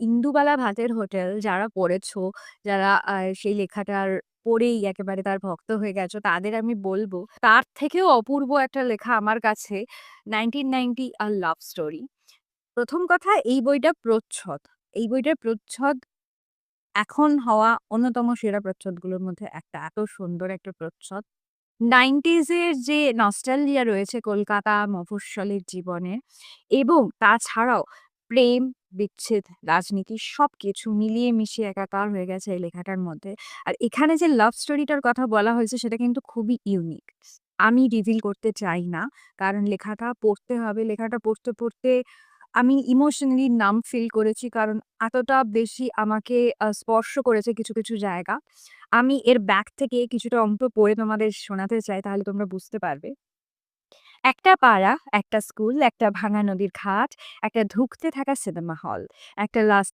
ইন্দুবালা ভাতের হোটেল যারা পড়েছো, যারা সেই লেখাটার পড়েই একেবারে তার ভক্ত হয়ে গেছো, তাদের আমি বলব, তার থেকেও অপূর্ব একটা লেখা আমার কাছে 1990 আ লাভ স্টোরি। ১ম কথা এই বইটা প্রচ্ছদ। এই বইটার প্রচ্ছদ এখন হওয়া অন্যতম সেরা প্রচ্ছদগুলোর মধ্যে একটা। এত সুন্দর একটা প্রচ্ছদ। 90s এর যে নস্টালজিয়া রয়েছে কলকাতা মফস্বলের জীবনে এবং তাছাড়াও প্রেম, বিচ্ছেদ, রাজনীতি সবকিছু মিলিয়ে মিশিয়ে একাকার হয়ে গেছে এই লেখাটার মধ্যে। আর এখানে যে লাভ স্টোরিটার কথা বলা হয়েছে সেটা কিন্তু খুবই ইউনিক। আমি রিভিল করতে চাই না। কারণ লেখাটা পড়তে হবে। লেখাটা পড়তে, পড়তে আমি ইমোশনালি নাম ফিল করেছি। কারণ এতটা বেশি আমাকে স্পর্শ করেছে কিছু, কিছু জায়গা। আমি এর ব্যাক থেকে কিছুটা অংশ পড়ে তোমাদের শোনাতে চাই তাহলে তোমরা বুঝতে পারবে। একটা পাড়া, একটা স্কুল, একটা ভাঙা নদীর ঘাট, একটা ধুঁকতে থাকা সিনেমা হল, একটা লাশ